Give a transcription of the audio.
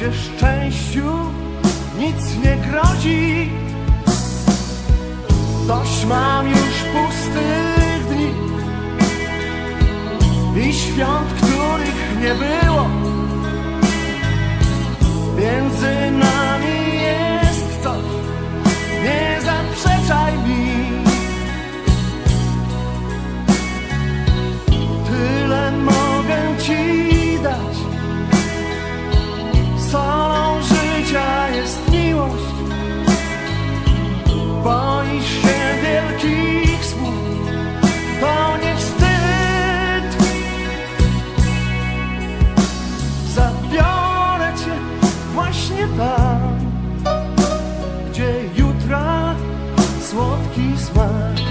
gdzie szczęściu nic nie grozi. Dość mam już pustych dni i świąt, których nie było. Między nami Boisz się wielkich słów, to nie wstyd. Zabiorę cię właśnie tam, gdzie jutra słodki smak.